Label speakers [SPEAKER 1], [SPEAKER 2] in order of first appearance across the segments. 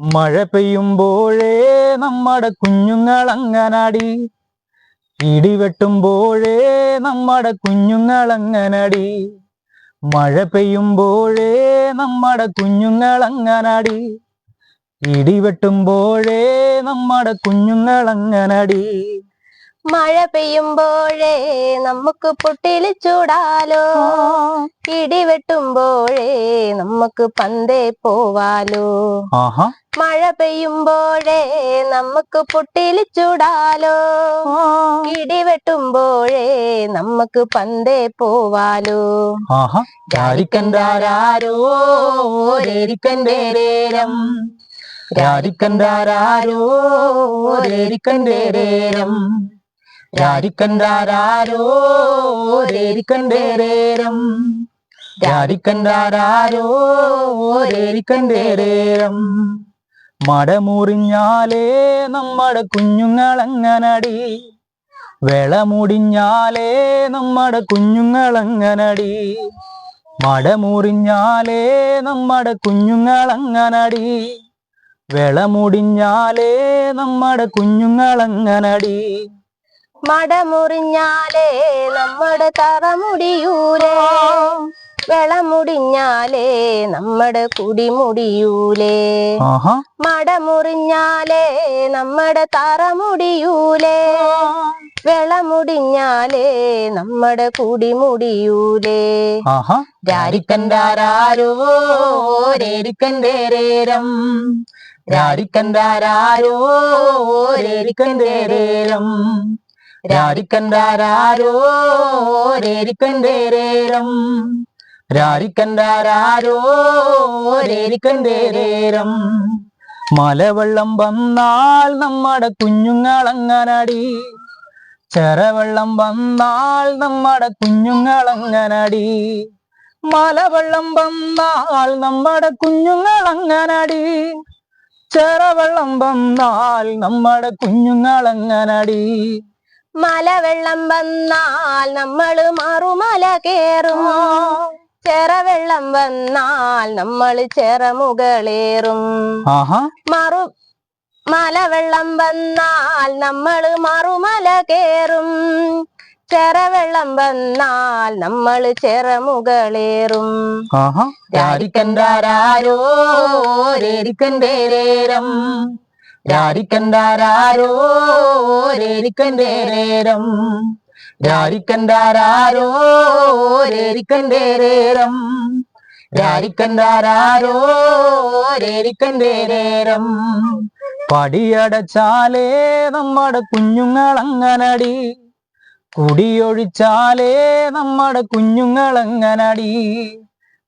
[SPEAKER 1] മഴ പെയ്യുമ്പോഴേ നമ്മുടെ കുഞ്ഞുങ്ങൾ അങ്ങനടി ഇടിവെട്ടുമ്പോഴേ നമ്മുടെ കുഞ്ഞുങ്ങൾ അങ്ങനടി മഴ പെയ്യുമ്പോഴേ നമ്മുടെ കുഞ്ഞുങ്ങൾ അങ്ങനടി ഇടിവെട്ടുമ്പോഴേ നമ്മുടെ കുഞ്ഞുങ്ങൾ അങ്ങനടി
[SPEAKER 2] മഴ പെയ്യുമ്പോഴേ നമുക്ക് പൊട്ടിൽ ചൂടാലോ? ഇടിവെട്ടുമ്പോഴേ നമുക്ക് പന്തേ പോവാലോ? മഴ പെയ്യുമ്പോഴേ നമുക്ക് പൊട്ടിൽ ചൂടാലോ? ഇടിവെട്ടുമ്പോഴേ നമുക്ക് പന്തേ പോവാലോ?
[SPEAKER 1] ആഹാ.
[SPEAKER 2] രാരിക്കൻകാരാരോ രേരിക്കന്റെ രേരം
[SPEAKER 1] രാരിക്കൻകാരാരോ രേരിക്കന്റെ രേരം രാരിക്കൻകാരാരോ രേരിക്കന്റെ രേരം രാരിക്കൻകാരാരോ രേരിക്കന്റെ രേരം മടമുറിഞ്ഞാലേ നമ്മുടെ കുഞ്ഞുങ്ങളങ്ങനടി? വെളമുടിഞ്ഞാലേ നമ്മുടെ കുഞ്ഞുങ്ങളങ്ങനടി? മടമുറിഞ്ഞാലേ നമ്മുടെ കുഞ്ഞുങ്ങളങ്ങനടി? വെളമുടിഞ്ഞാലേ നമ്മുടെ കുഞ്ഞുങ്ങളങ്ങനടി?
[SPEAKER 2] മടമുറിഞ്ഞാലേ നമ്മുടെ തറ മുടിയൂലേ? വെളമുടിഞ്ഞാലേ നമ്മുടെ
[SPEAKER 1] കുടിമുടിയൂലേ
[SPEAKER 2] മടമുറിഞ്ഞാലേ നമ്മുടെ തറ മുടിയൂലേ? വെളമുടിഞ്ഞാലേ നമ്മുടെ കുടിമുടിയൂലേ മുടിയൂലേ?
[SPEAKER 1] ആഹാ. രാരിക്കൻകാരാരോ രേരിക്കന്റെ രേരം രാരിക്കൻകാരാരോ രേരിക്കന്റെ രേരം രാരിക്കൻകാരാരോ രേരിക്കന്റെ രേരം രാരിക്കൻകാരാരോ രേരിക്കന്റെ രേരം മലവെള്ളം വന്നാൽ നമ്മുടെ കുഞ്ഞുങ്ങളങ്ങനടി. ചെറവെള്ളം വന്നാൽ നമ്മുടെ കുഞ്ഞുങ്ങളങ്ങനടി. മലവെള്ളം വന്നാൽ നമ്മുടെ കുഞ്ഞുങ്ങളങ്ങനടി. ചെറവെള്ളം വന്നാൽ നമ്മുടെ കുഞ്ഞുങ്ങളങ്ങനടി.
[SPEAKER 2] മലവെള്ളം വന്നാൽ നമ്മൾ മാറുമല കേറും. ചെറവെള്ളം വന്നാൽ നമ്മൾ ചെറമുകളേറും. മറു മലവെള്ളം വന്നാൽ നമ്മൾ മറുമല കേറും. ചെറവെള്ളം വന്നാൽ നമ്മൾ ചെറമുകളേറും.
[SPEAKER 1] രേരിക്കന്റെ രേരം രേരം രാരിക്കൻകാരാരോ രേരിക്കന്റെ രേരം രാരിക്കൻകാരാരോ രേരിക്കന്റെ രേരം പടിയടച്ചാലേ നമ്മുടെ കുഞ്ഞുങ്ങളങ്ങനടി. കുടിയൊഴിച്ചാലേ നമ്മുടെ കുഞ്ഞുങ്ങളങ്ങനടി.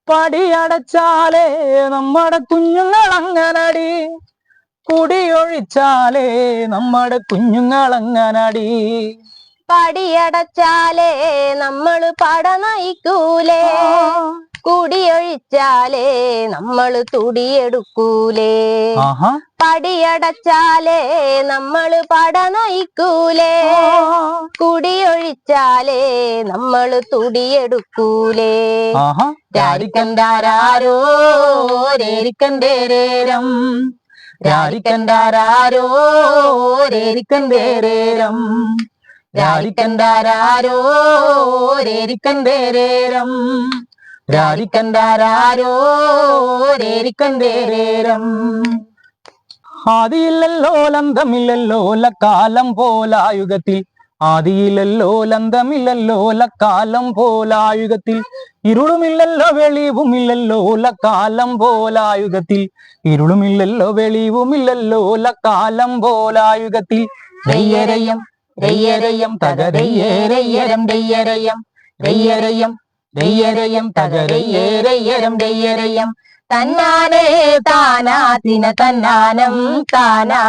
[SPEAKER 1] പടിയടച്ചാലേ നമ്മുടെ കുഞ്ഞുങ്ങളങ്ങനടി. കുടിയൊഴിച്ചാലേ നമ്മുടെ കുഞ്ഞുങ്ങളങ്ങനടി.
[SPEAKER 2] പടിയടച്ചാലേ നമ്മൾ പട നയിക്കൂലേ. കുടിയൊഴിച്ചാലേ നമ്മൾ തുടിയെടുക്കൂലേ. പടിയടച്ചാലേ നമ്മൾ പട നയിക്കൂലേ. കുടിയൊഴിച്ചാലേ നമ്മൾ തുടിയെടുക്കൂലേ.
[SPEAKER 1] ആഹാ. രാരിക്കൻകാരാരോ രേരിക്കന്റെ രേരം രാരിക്കൻകാരാരോ രേരിക്കന്റെ രേരം രാരിക്കൻകാരാരോ രേരിക്കന്റെ രേരം രാരിക്കൻകാരാരോ ആദിയില്ലല്ലോ ലന്തമില്ലല്ലോ ലക്കാലം പോലായുഗത്തിൽ ആദിയില്ലല്ലോ ലന്തമില്ലല്ലോ ലക്കാലം പോലായുഗത്തിൽ ഇരുളുമില്ലല്ലോ വെളിവുമില്ലല്ലോ ലക്കാലം പോലായുഗത്തിൽ ഇരുളുമില്ലല്ലോ വെളിവുമില്ലല്ലോ ലക്കാലം പോലായുഗത്തിൽ ദയ്യരയം ദയ്യരയം തകരയ്യേരയ്യരം ദയ്യരയം ദയ്യരയം ദയ്യരയം തകരയ്യേരയ്യരം ദയ്യരയം
[SPEAKER 2] തന്നാനേ താനാ തിന തന്നാനം താനാ.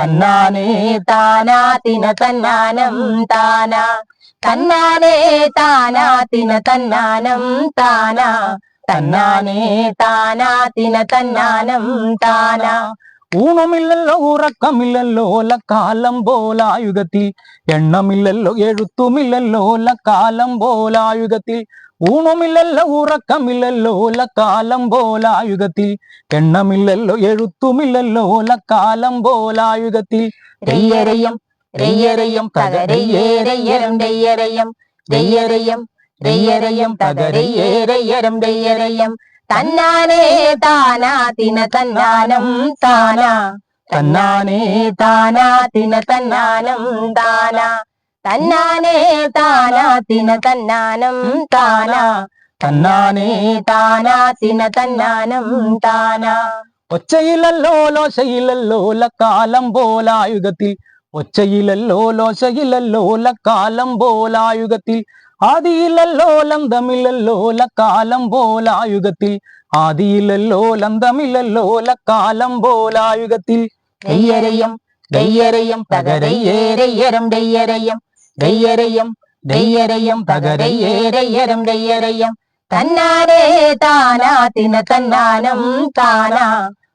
[SPEAKER 1] തന്നാനേ
[SPEAKER 2] താനാ തിന തന്നാനം താനാ. തന്നാനേ താനാ തിന തന്നാനം താനാ. തന്നാനേ താനാ തിന തന്നാനം താനാ.
[SPEAKER 1] ഊണുമില്ലല്ലോ ഉറക്കമില്ലല്ലോ ലക്കാലം പോലായുഗത്തിൽ എണ്ണമില്ലല്ലോ എഴുത്തുമില്ലല്ലോ ലക്കാലം പോലായുഗത്തിൽ ഊണുമില്ലല്ലോ ഉറക്കമില്ലല്ലോ ലക്കാലം പോലായുഗത്തിൽ എണ്ണമില്ലല്ലോ എഴുത്തുമില്ലല്ലോ ലക്കാലം പോലായുഗത്തിൽ
[SPEAKER 2] രയ്യരയം രയ്യരയം തകരയ്യേരയ്യരം രയ്യരയം രയ്യരയം രയ്യരയം തകരയ്യേരയ്യരം രയ്യരയം തന്നാനേ താനാ തിന തന്നാനം താനാ. തന്നാനേ താനാ തിന തന്നാനം താനാ. തന്നാനേ താനാ തിന തന്നാനം താനാ. തന്നാനേ താനാ തിന തന്നാനം താനാ.
[SPEAKER 1] ഒച്ചയിലല്ലോ ലോശയിലല്ലോ ലക്കാലം പോലായുഗത്തിൽ. ഒച്ചയിലല്ലോ ലോശയിലല്ലോ ലക്കാലം പോലായുഗത്തിൽ. ആദിയിലല്ലോ ലന്തമില്ലല്ലോ ലക്കാലം പോലായുഗത്തിൽ ആദിയിലല്ലോ ലന്തമില്ലല്ലോ ലക്കാലം പോലായുഗത്തിൽ
[SPEAKER 2] ദയ്യരയം ദയ്യരയം തകരയ്യേരയ്യരം ദയ്യരയം ദയ്യരയം ദയ്യരയം തകരയ്യേരയ്യരം ദയ്യരയം തന്നാനേ താനാ തിന തന്നാനം താനാ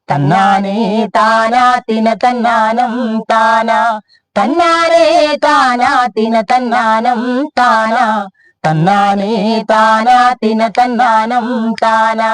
[SPEAKER 2] തന്നാനേ താനാ തിന തന്നാനം താനാ തന്നാനേ താനാ തിന തന്നാനം താനാ. തന്നാനേ താനാ തിന തന്നാനം താനാ.